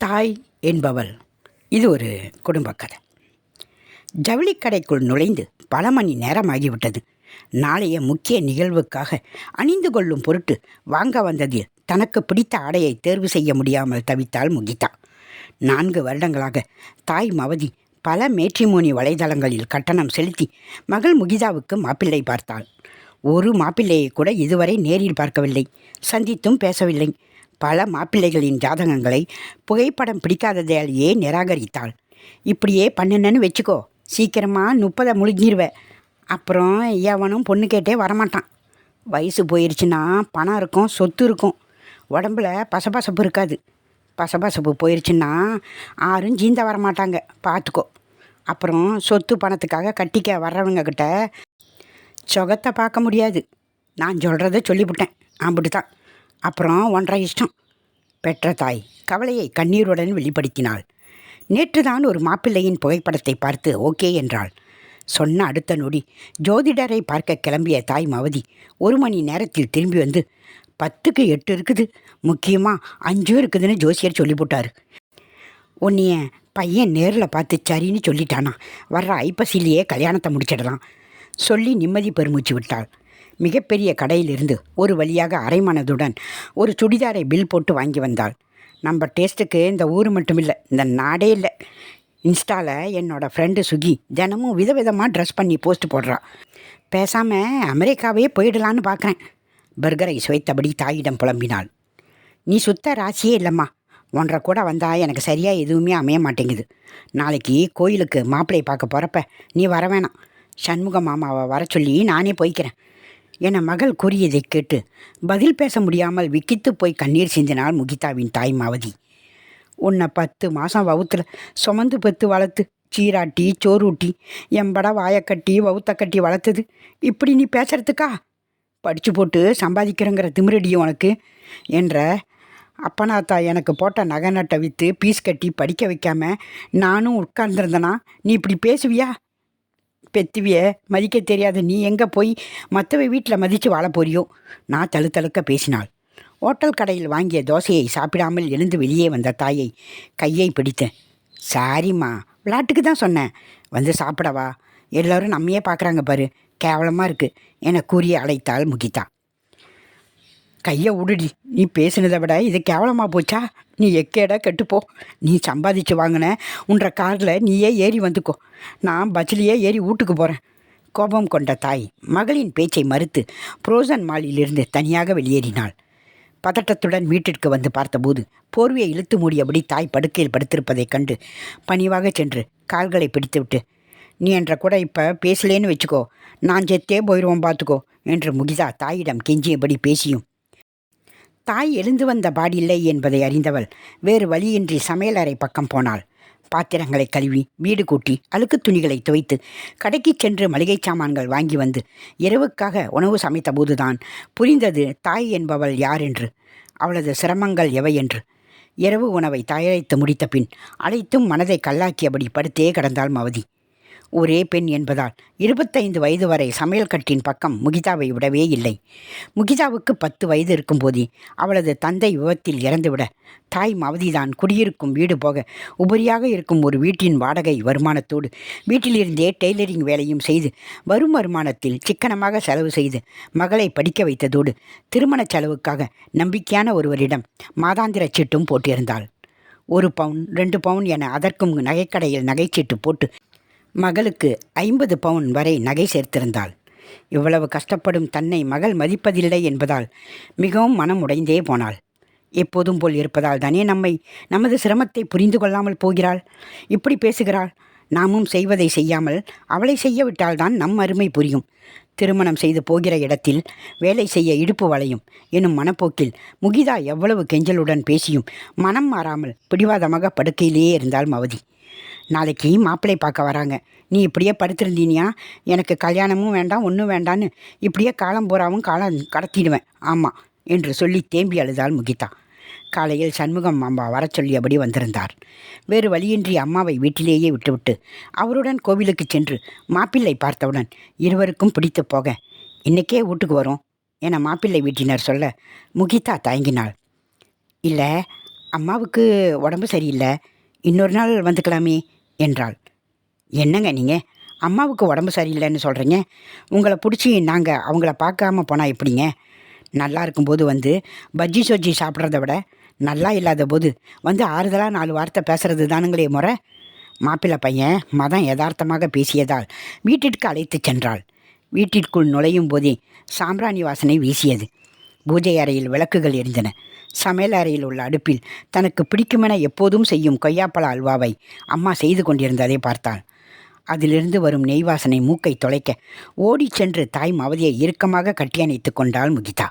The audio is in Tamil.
தாய் என்பவள். இது ஒரு குடும்ப கதை. ஜவுளிக்கடைக்குள் நுழைந்து பல மணி நேரம் ஆகிவிட்டது நாளைய முக்கிய நிகழ்வுக்காக அணிந்து கொள்ளும் பொருட்டு வாங்க வந்ததில் தனக்கு பிடித்த ஆடையை தேர்வு செய்ய முடியாமல் தவித்தாள் முகிதா. நான்கு வருடங்களாக தாய் மவதி பல மேட்ரிமோனி வலைதளங்களில் கட்டணம் செலுத்தி மகள் முகிதாவுக்கு மாப்பிள்ளை பார்த்தாள். ஒரு மாப்பிள்ளையை கூட இதுவரை நேரில் பார்க்கவில்லை. சந்தித்தும் பேசவில்லை. பல மாப்பிள்ளைகளின் ஜாதகங்களை புகைப்படம் பிடிக்காததாலேயே நிராகரித்தாள். இப்படியே பண்ணினன்னு வச்சுக்கோ சீக்கிரமாக முப்பதை முழுங்கிருவ அப்புறம் எவனும் பொண்ணு கேட்டே வரமாட்டான். வயசு போயிருச்சுன்னா பணம் இருக்கும் சொத்து இருக்கும். உடம்புல பசபசப்பு இருக்காது. பசபசப்பு போயிருச்சுன்னா யாரும் ஜீந்த வரமாட்டாங்க. பார்த்துக்கோ அப்புறம் சொத்து பணத்துக்காக கட்டிக்க வர்றவங்க கிட்ட பார்க்க முடியாது. நான் சொல்கிறத சொல்லிவிட்டேன். அப்படி தான் அப்புறம் ஒன்றரை இஷ்டம். பெற்ற தாய் கவலையை கண்ணீருடன் வெளிப்படுத்தினாள். நேற்றுதான் ஒரு மாப்பிள்ளையின் புகைப்படத்தை பார்த்து ஓகே என்றாள். சொன்ன அடுத்த நொடி ஜோதிடரை பார்க்க கிளம்பிய தாய் மவதி ஒரு மணி நேரத்தில் திரும்பி வந்து பத்துக்கு எட்டு இருக்குது. முக்கியமாக அஞ்சும் இருக்குதுன்னு ஜோசியர் சொல்லிவிட்டார் உன்னைய பையன் நேரில் பார்த்து சரின்னு சொல்லிட்டானா. வர்ற ஐப்பசிலேயே கல்யாணத்தை முடிச்சிடலாம். சொல்லி நிம்மதி பெருமூச்சு விட்டாள். மிகப்பெரிய கடையிலிருந்து ஒரு வழியாக அரைமனதுடன் ஒரு சுடிதாரை பில் போட்டு வாங்கி வந்தாள். நம்ம டேஸ்ட்டுக்கு இந்த ஊர் மட்டும் இல்லை இந்த நாடே இல்லை. இன்ஸ்டாவில் என்னோடய ஃப்ரெண்டு சுகி தினமும் விதவிதமாக ட்ரெஸ் பண்ணி போஸ்ட் போடுறா. பேசாமல் அமெரிக்காவே போயிடலான்னு பார்க்குறேன் பர்கரை சுவைத்தபடி தாயிடம் புலம்பினாள். நீ சுத்த ராசியே இல்லைம்மா. ஒன்றரை கூட வந்தால் எனக்கு சரியாக எதுவுமே அமைய மாட்டேங்குது. நாளைக்கு கோயிலுக்கு மாப்பிள்ளையை பார்க்க போகிறப்ப நீ வர வேணாம். சண்முக மாமாவை வர சொல்லி நானே போய்க்கிறேன். என மகள் கூறியதை கேட்டு பதில் பேச முடியாமல் விக்கித்து போய் கண்ணீர் சிந்தினாள் முகிதாவின் தாய் மாவதி. உன்னை பத்து மாதம் வவுத்தில் சுமந்து பத்து வளர்த்து சீராட்டி சோறூட்டி எம்பட வாயக்கட்டி வவுத்த கட்டி வளர்த்தது இப்படி நீ பேசுறதுக்கா? படித்து போட்டு சம்பாதிக்கிறேங்கிற திமிரடி உனக்கு என்ற அப்பனாத்தா எனக்கு போட்ட நகை நட்டை விற்று பீஸ் கட்டி படிக்க வைக்காம நானும் உட்கார்ந்துருந்தனா? நீ இப்படி பேசுவியா? பெத்துவிய மதிக்க தெரியாத நீ எங்கே போய் மற்றவ வீட்டில் மதித்து வாழ போறியோ? நான் தழுத்தழுக்க பேசினாள். ஓட்டல் கடையில் வாங்கிய தோசையை சாப்பிடாமல் எழுந்து வெளியே வந்த தாயை கையை பிடித்தேன். சாரிம்மா விளாட்டுக்கு தான் சொன்னேன். வந்து சாப்பிடவா? எல்லோரும் நம்மையே பார்க்குறாங்க பாரு. கேவலமாக இருக்குது என கூறி அழைத்தாள் முகிதா. கையை விடுடி நீ பேசினதை விட இது கேவலமாக போச்சா? நீ எக்கேடா கெட்டுப்போ. நீ சம்பாதிச்சு வாங்கின உன்ற காரில் நீயே ஏறி வந்துக்கோ. நான் பஸ்லேயே ஏறி வீட்டுக்கு போகிறேன் கோபம் கொண்ட தாய் மகளின் பேச்சை மறுத்து புரோசன் மாலிலிருந்து தனியாக வெளியேறினாள். பதட்டத்துடன் வீட்டிற்கு வந்து பார்த்தபோது போர்வையை இழுத்து மூடியபடி தாய் படுக்கையில் படுத்திருப்பதைக் கண்டு பணிவாக சென்று கால்களை பிடித்துவிட்டு நீ என்ற கூட இப்போ பேசலேன்னு வச்சுக்கோ. நான் செத்தே போயிடுவோம் பார்த்துக்கோ என்று முகிதா தாயிடம் கெஞ்சியபடி பேசியும் தாய் எழுந்து வந்த பாடில்லை என்பதை அறிந்தவள் வேறு வழியின்றி சமையலறை பக்கம் போனாள். பாத்திரங்களை கழுவி வீடு கூட்டி அழுக்கு துணிகளை துவைத்து கடைக்கு சென்று மளிகை சாமான்கள் வாங்கி வந்து இரவுக்காக உணவு சமைத்த போதுதான் புரிந்தது தாய் என்பவள் யார் என்று. அவளது சிரமங்கள் எவை என்று. இரவு உணவை தயாரித்து முடித்த பின் அனைத்தும் மனதை கல்லாக்கியபடி படுத்தே கிடந்தாள் மவதி. ஒரே பெண் என்பதால் இருபத்தைந்து வயது வரை சமையல் கட்டின் பக்கம் முகிதாவை விடவே இல்லை. முகிதாவுக்கு பத்து வயது இருக்கும்போதே அவளது தந்தை விபத்தில் இறந்துவிட தாய் மவதிதான் குடியிருக்கும் வீடு போக உபரியாக இருக்கும் ஒரு வீட்டின் வாடகை வருமானத்தோடு வீட்டிலிருந்தே டெய்லரிங் வேலையும் செய்து வரும் வருமானத்தில் சிக்கனமாக செலவு செய்து மகளை படிக்க வைத்ததோடு திருமண செலவுக்காக நம்பிக்கையான ஒருவரிடம் மாதாந்திர சீட்டும் போட்டிருந்தாள். ஒரு பவுன் ரெண்டு பவுன் என அதற்கும் நகைக்கடையில் நகைச்சீட்டு போட்டு மகளுக்கு ஐம்பது பவுன் வரை நகை சேர்த்திருந்தாள். இவ்வளவு கஷ்டப்படும் தன்னை மகள் மதிப்பதில்லை என்பதால் மிகவும் மனம் உடைந்தே போனாள். எப்போதும் போல் இருப்பதால் தானே நம்மை நமது சிரமத்தை புரிந்து கொள்ளாமல் போகிறாள்? இப்படி பேசுகிறாள். நாமும் செய்வதை செய்யாமல் அவளை செய்யவிட்டால்தான் நம் அருமை புரியும். திருமணம் செய்து போகிற இடத்தில் வேலை செய்ய இடுப்பு வளையும் எனும் மனப்போக்கில் முகிதா எவ்வளவு கெஞ்சலுடன் பேசியும் மனம் மாறாமல் பிடிவாதமாக படுக்கையிலேயே இருந்தால் மவதி. நாளைக்கு மாப்பிள்ளை பார்க்க வராங்க. நீ இப்படியே படுத்திருந்தீனியா? எனக்கு கல்யாணமும் வேண்டாம் ஒன்றும் வேண்டான்னு இப்படியே காலம் பூராவும் காலம் கடத்திடுவேன். ஆமாம் என்று சொல்லி தேம்பி அழுதாள் முகிதா. காலையில் சண்முகம் அம்மா வர சொல்லியபடி வந்திருந்தார். வேறு வழியின்றி அம்மாவை வீட்டிலேயே விட்டுவிட்டு அவருடன் கோவிலுக்கு சென்று மாப்பிள்ளை பார்த்தவுடன் இருவருக்கும் பிடித்து போக இன்னைக்கே வீட்டுக்கு வரும் என மாப்பிள்ளை வீட்டினர் சொல்ல முகிதா தயங்கினாள். இல்லை அம்மாவுக்கு உடம்பு சரியில்லை. இன்னொரு நாள் வந்துக்கலாமே என்றாள். என்னங்க நீங்கள் அம்மாவுக்கு உடம்பு சரியில்லைன்னு சொல்கிறீங்க உங்களை பிடிச்சி நாங்கள் அவங்கள பார்க்காம போனால் எப்படிங்க? நல்லா இருக்கும்போது வந்து பஜ்ஜி சொஜ்ஜி சாப்பிட்றத விட நல்லா இல்லாத போது வந்து ஆறுதலாக நாலு வார்த்தை பேசுறது தானுங்களே முறை? மாப்பிள்ளை பையன் மதம் யதார்த்தமாக பேசியதால் வீட்டிற்கு அழைத்துச் சென்றாள். வீட்டிற்குள் நுழையும் போதே சாம்பிராணி வாசனை வீசியது. பூஜை அறையில் விளக்குகள் எரிந்தன. சமையல் அறையில் உள்ள அடுப்பில் தனக்கு பிடிக்குமென எப்போதும் செய்யும் கொய்யாப்பழ அல்வாவை அம்மா செய்து கொண்டிருந்ததை பார்த்தாள். அதிலிருந்து வரும் நெய் வாசனை மூக்கை தொலைக்க ஓடிச் சென்று தாய் மவதியை இறுக்கமாக கட்டியணைத்து கொண்டாள் முகிதா.